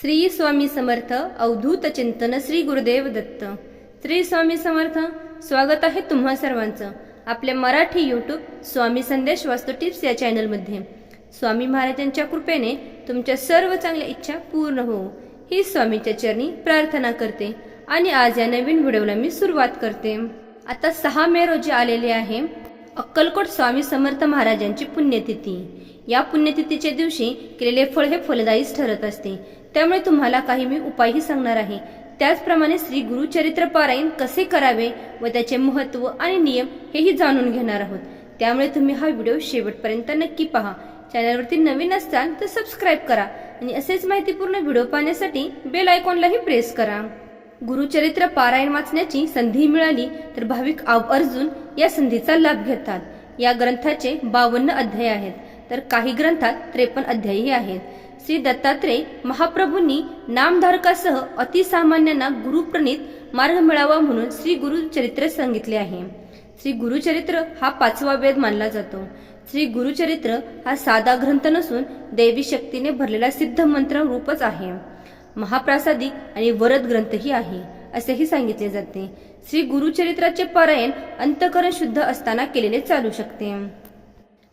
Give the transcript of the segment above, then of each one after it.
श्री स्वामी समर्थ अवधूत चिंतन श्री गुरुदेव दत्त. श्री स्वामी समर्थ स्वागत आहे तुम्हा सर्वांचं आपल्या मराठी यूट्यूब स्वामी संदेश वास्तू टिप्स या चॅनलमध्ये. स्वामी महाराजांच्या कृपेने तुमच्या सर्व चांगल्या इच्छा पूर्ण हो. ही स्वामीच्या चरणी प्रार्थना करते आणि आज या नवीन व्हिडिओला मी सुरुवात करते. आता सहा मे रोजी आलेले आहे अक्कलकोट स्वामी समर्थ महाराजांची पुण्यतिथी. या पुण्यतिथीच्या दिवशी केलेले फळ हे फलदायीच ठरत असते. त्यामुळे तुम्हाला काही मी उपायही सांगणार आहे. त्याचप्रमाणे श्री गुरुचरित्र पारायण कसे करावे व त्याचे महत्त्व आणि नियम हेही जाणून घेणार आहोत. त्यामुळे तुम्ही हा व्हिडिओ शेवटपर्यंत नक्की पहा. चॅनलवरती नवीन असताल तर सबस्क्राईब करा आणि असेच माहितीपूर्ण व्हिडिओ पाहण्यासाठी बेल आयकॉनलाही प्रेस करा. गुरुचरित्र पारायण वाचण्याची संधी मिळाली तर भाविक आवर्जून या संधीचा लाभ घेतात. या ग्रंथाचे बावन्न अध्याय आहेत. तर काही ग्रंथात त्रेपन्न अध्यायही आहेत. श्री दत्तात्रय महाप्रभूंनी नामधारकासह अतिसामान्यांना गुरुप्रणित मार्ग मिळावा म्हणून श्री गुरुचरित्र सांगितले आहे. श्री गुरुचरित्र हा पाचवा वेद मानला जातो. श्री गुरुचरित्र हा साधा ग्रंथ नसून देवी शक्तीने भरलेला सिद्ध मंत्र रूपच आहे. महाप्रासादिक आणि वरद ग्रंथही आहे असेही सांगितले जाते. श्री गुरुचरित्राचे पारायण अंतकरण शुद्ध असताना केलेले चालू शकते.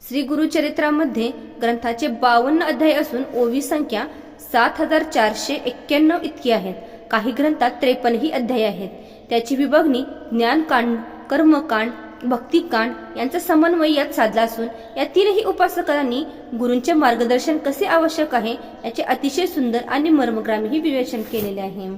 श्री गुरुचरित्रामध्ये ग्रंथाचे बावन्न अध्याय असून ओवी संख्या सात हजार चारशे एक्क्याण्णव इतकी आहेत. काही ग्रंथात त्रेपन्नही अध्याय आहेत. त्याची विभागणी ज्ञानकांड कर्मकांड भक्तिकांड यांचा समन्वय यात साधला असून या तीनही उपासकांनी गुरूंचे मार्गदर्शन कसे आवश्यक आहे याचे अतिशय सुंदर आणि मर्मग्रामीही विवेचन केलेले आहे.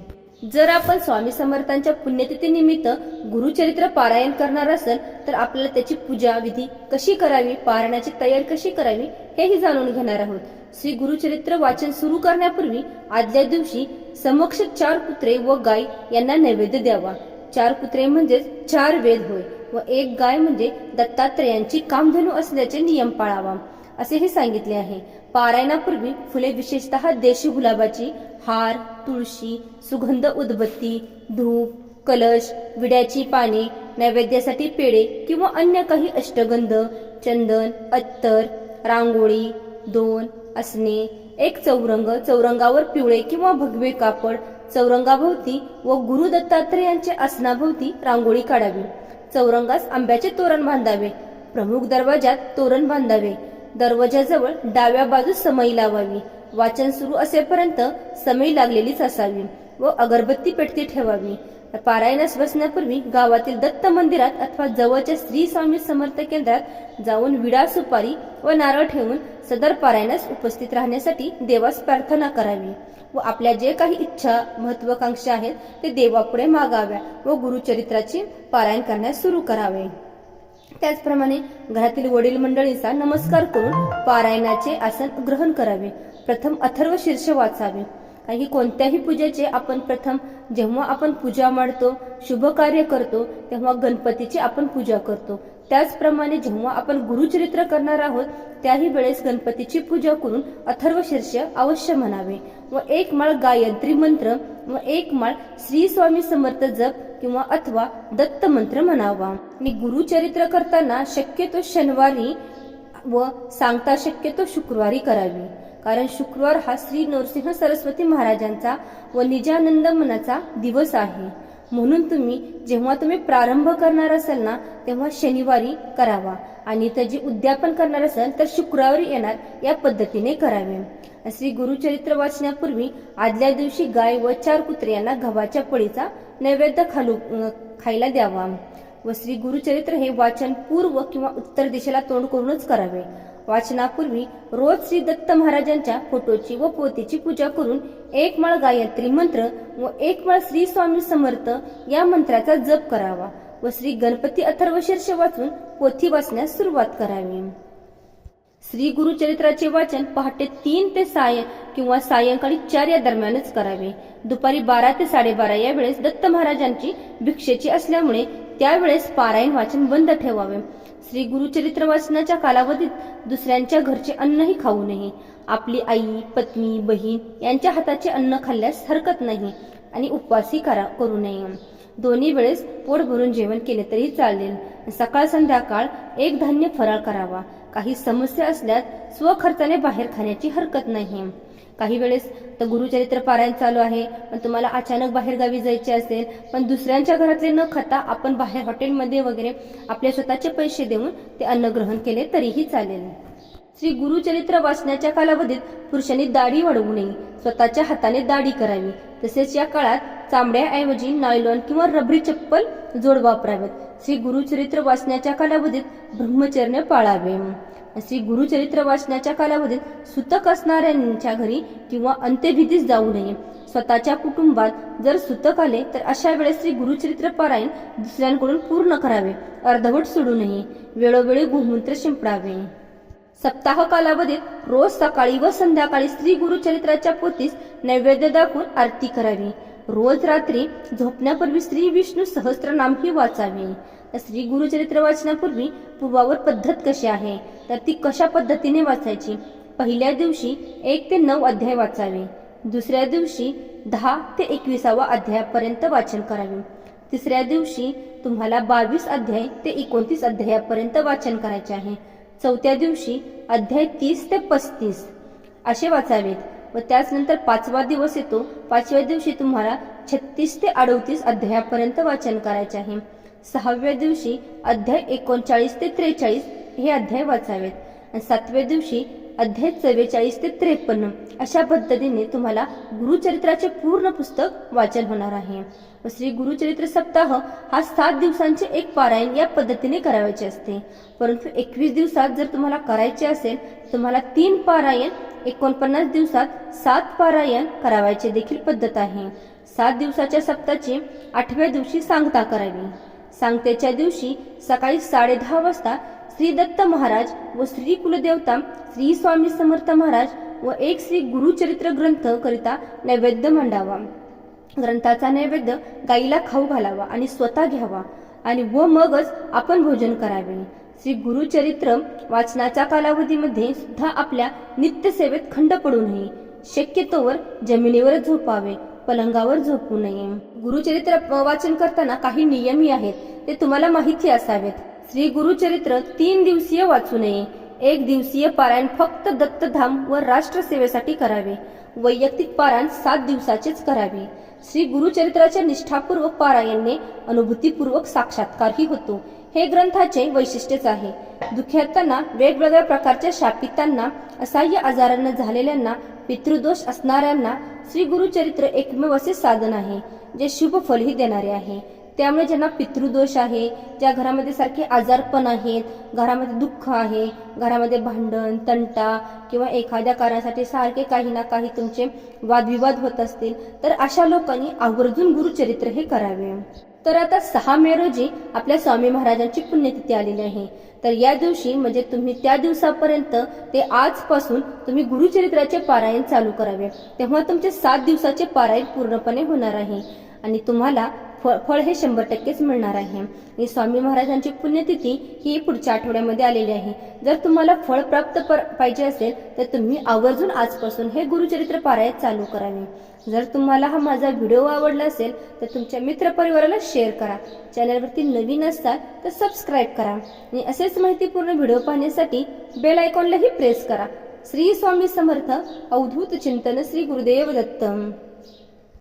जर आपण स्वामी समर्थांच्या पुण्यतिथीनिमित्त गुरुचरित्र पारायण करणार असेल तर आपल्याला त्याची पूजा विधी कशी करावी पारायणाची तयारी कशी करावी हेही जाणून घेणार आहोत. श्री गुरुचरित्र वाचन सुरू करण्यापूर्वी आदल्या दिवशी समक्ष चार कुत्रे व गाय यांना नैवेद्य द्यावा. चार कुत्रे म्हणजेच चार वेद होय व एक गाय म्हणजे दत्तात्रयांची कामधेनू असल्याचे नियम पाळावा. असेही सांगितले आहे. पारायणापूर्वी फुले विशेषतः देशी गुलाबाची हार तुळशी सुगंध उदबत्ती धूप कलश विड्याची पाने नैवेद्यासाठी पेढे किंवा अन्य काही अष्टगंध चंदन अत्तर रांगोळी दोन असणे एक चौरंग चौरंगावर पिवळे किंवा भगवे कापड चौरंगाभोवती व गुरु दत्तात्रयांच्या आसनाभोवती रांगोळी काढावी. चौरंगास आंब्याचे तोरण बांधावे. प्रमुख दरवाजात तोरण बांधावे. दरवाजाजवळ डाव्या बाजूस समई लावावी. वाचन सुरू असेपर्यंत समई लागलेलीच असावी व अगरबत्ती पेटती ठेवावी. पारायणास बसण्यापूर्वी गावातील दत्त मंदिरात अथवा जवळच्या श्री स्वामी समर्थ केंद्रात जाऊन विडा सुपारी व नारळ ठेवून सदर पारायणास उपस्थित राहण्यासाठी देवास प्रार्थना करावी व आपल्या जे काही इच्छा महत्वाकांक्षा आहेत ते देवापुढे मागाव्या व गुरुचरित्राची पारायण करण्यास सुरू करावे. त्याचप्रमाणे घरातील वडील मंडळींचा नमस्कार करून पारायणाचे आसन ग्रहण करावे. प्रथम अथर्व शीर्ष वाचावे. कारण की कोणत्याही पूजेचे आपण प्रथम जेव्हा आपण पूजा मांडतो शुभ कार्य करतो तेव्हा गणपतीची आपण पूजा करतो. त्याचप्रमाणे जेव्हा आपण गुरुचरित्र करणार आहोत त्याही वेळेस गणपतीची पूजा करून अथर्व शीर्ष अवश्य म्हणावे. व एक माळ गायत्री मंत्र व एक माळ श्री स्वामी समर्थ जप किंवा अथवा दत्त मंत्र म्हणावा. आणि गुरुचरित्र करताना शक्यतो शनिवारी व सांगता शक्यतो शुक्रवारी करावी. कारण शुक्रवार हा श्री नरसिंह सरस्वती महाराजांचा व निजानंद मनाचा दिवस आहे. म्हणून तुम्ही जेव्हा तुम्ही प्रारंभ करणार असाल ना तेव्हा शनिवारी करावा. आणि त्याची उद्यापन करणार असाल तर शुक्रवारी येणार या पद्धतीने करावे. श्री गुरुचरित्र वाचण्यापूर्वी आदल्या दिवशी गाय व चार कुत्रे यांना गव्हाच्या पळीचा नैवेद्य खालू खायला द्यावा व श्री गुरुचरित्र हे वाचन पूर्व किंवा उत्तर दिशेला तोंड करूनच करावे. वाचनापूर्वी रोज श्री दत्त महाराजांच्या फोटोची व पोथीची पूजा करून एक माळ गायत्री मंत्र व एक माळ श्री स्वामी समर्थ या मंत्राचा जप करावा व श्री गणपती अथर्वशीर्ष वाचून पोथी वाचण्यास सुरुवात करावी. श्री गुरुचरित्राचे वाचन पहाटे तीन ते साय किंवा सायंकाळी चार या दरम्यानच करावे. दुपारी बारा ते साडेबारा या वेळेस दत्त महाराजांची भिक्षेची असल्यामुळे त्यावेळेस पारायण वाचन बंद ठेवावे. श्री गुरुचरित्र वाचनाच्या कालावधीत दुसऱ्यांच्या घरचे अन्नही खाऊ नये. आपली आई पत्नी बहीण यांच्या हाताचे अन्न खाल्ल्यास हरकत नाही आणि उपवासही करा करू नये. दोन्ही वेळेस पोट भरून जेवण केले तरी चालेल. सकाळ संध्याकाळ एक धान्य फराळ करावा. काही समस्या असल्यास स्वखर्चाने बाहेर खाण्याची हरकत नाही. काही वेळेस तर गुरुचरित्र पारायण चालू आहे पण तुम्हाला अचानक बाहेर गावी जायचे असेल पण दुसऱ्यांच्या घरातले न खाता आपण बाहेर हॉटेलमध्ये वगैरे आपले स्वतःचे पैसे देऊन ते अन्न ग्रहण केले तरीही चालेल. श्री गुरुचरित्र वाचण्याच्या कालावधीत पुरुषांनी दाढी वाढवू नये स्वतःच्या हाताने दाढी करावी. तसेच या काळात चांबड्याऐवजी नायलॉन किंवा रबरी चप्पल जोड वापरावेत. श्री गुरुचरित्र वाचण्याच्या कालावधीत ब्रह्मचर्य पाळावे. श्री गुरुचरित्र वाचण्याच्या कालावधीत सुतक असणाऱ्यांच्या घरी किंवा अंत्यविधीस जाऊ नये. स्वतःच्या कुटुंबात जर सुतक आले तर अशा वेळेस श्री गुरुचरित्र पारायण दुसऱ्यांकडून पूर्ण करावे. अर्धवट सोडू नये. वेळोवेळी गोमूत्र शिंपडावे. सप्ताह कालावधीत रोज सकाळी व संध्याकाळी श्री गुरुचरित्राच्या पोतीस नैवेद्य दाखवून आरती करावी. रोज रात्री झोपण्यापूर्वी श्री विष्णू सहस्त्रनामही वाचावे. श्री गुरुचरित्र वाचण्यापूर्वी पूर्वावर पद्धत कशी आहे? तर ती कशा पद्धतीने वाचायची? पहिल्या दिवशी एक ते नऊ अध्याय वाचावे. दुसऱ्या दिवशी दहा ते एकविसावा अध्यायापर्यंत वाचन करावे. तिसऱ्या दिवशी तुम्हाला बावीस अध्याय ते एकोणतीस अध्यायापर्यंत वाचन करायचे आहे. चौथ्या दिवशी अध्याय तीस ते पस्तीस. असे वाचावेत. व त्याचनंतर पाचवा दिवस येतो. पाचव्या दिवशी तुम्हाला छत्तीस ते अडतीस अध्यायापर्यंत वाचन करायचे आहे. सहाव्या दिवशी अध्याय एकोणचाळीस ते त्रेचाळीस हे अध्याय वाचावेत. आणि सातव्या दिवशी अध्याय चव्वेचाळीस ते त्रेपन्न अशा पद्धतीने तुम्हाला गुरुचरित्राचे पूर्ण पुस्तक वाचन होणार आहे. व श्री गुरुचरित्र सप्ताह हा सात दिवसांचे एक पारायण या पद्धतीने करावायचे असते. परंतु एकवीस दिवसात जर तुम्हाला करायचे असेल तुम्हाला तीन पारायण एकोणपन्नास दिवसात सात पारायण करावायचे देखील पद्धत आहे. सात दिवसाच्या सप्ताची आठव्या दिवशी सांगता करावी. सांगतेच्या दिवशी सकाळी साडेदहा वाजता श्री दत्त महाराज व श्री कुलदेवता श्री स्वामी समर्थ महाराज व एक श्री गुरुचरित्र ग्रंथ करिता नैवेद्य मांडावा. ग्रंथाचा नैवेद्य गाईला खाऊ घालावा आणि स्वतः घ्यावा आणि व मगच आपण भोजन करावे. श्री गुरुचरित्र वाचनाच्या कालावधीमध्ये सुद्धा आपल्या नित्यसेवेत खंड पडू नये. शक्यतोवर जमिनीवर झोपावे पलंगावर झोपू नये. गुरुचरित्र वाचन करताना काही नियमही आहेत ते तुम्हाला माहिती असावेत. श्री गुरुचरित्र तीन दिवसीय वाचू नये. एक दिवसीय पारायण फक्त दत्तधाम व राष्ट्रसेवेसाठी करावे. वैयक्तिक पारायण सात दिवसाचेच करावे. श्री गुरुचरित्राच्या निष्ठापूर्वक पारायणने अनुभूतीपूर्वक साक्षात्कारही होतो. हे ग्रंथाचे वैशिष्ट्यच आहे. दुःख्यातांना वेगवेगळ्या प्रकारच्या शापितांना असह्य आजारांना झालेल्यांना पितृदोष असणाऱ्यांना श्री गुरुचरित्र एकमेव असे साधन आहे जे शुभ फलही देणारे आहे. त्यामुळे ज्यांना पितृदोष आहे ज्या घरामध्ये सारखे आजारपण आहेत घरामध्ये दुःख आहे घरामध्ये भांडण तंटा किंवा एखाद्या कारणासाठी सारखे काही ना काही तुमचे वादविवाद होत असतील तर अशा लोकांनी आवर्जून गुरुचरित्र हे करावे. तर आता सहा मे रोजी आपल्या स्वामी महाराजांची पुण्यतिथी आलेली आहे. तर या दिवशी म्हणजे तुम्ही त्या दिवसापर्यंत ते आजपासून तुम्ही गुरुचरित्राचे पारायण चालू करावे. तेव्हा तुमचे सात दिवसाचे पारायण पूर्णपणे होणार आहे. आणि तुम्हाला फळ फळ हे शंभर टक्केच मिळणार आहे. आणि स्वामी महाराजांची पुण्यतिथी ही पुढच्या आठवड्यामध्ये आलेली आहे. जर तुम्हाला फळ प्राप्त पाहिजे असेल तर तुम्ही आवर्जून आजपासून हे गुरुचरित्र पारायण चालू करावे. जर तुम्हाला हा माझा व्हिडिओ आवडला असेल तर तुमच्या मित्रपरिवाराला शेअर करा. चॅनलवरती नवीन असतात तर सबस्क्राईब करा. आणि असेच माहितीपूर्ण व्हिडिओ पाहण्यासाठी बेल आयकॉनलाही प्रेस करा. श्री स्वामी समर्थ अवधूत चिंतन श्री गुरुदेव दत्तम.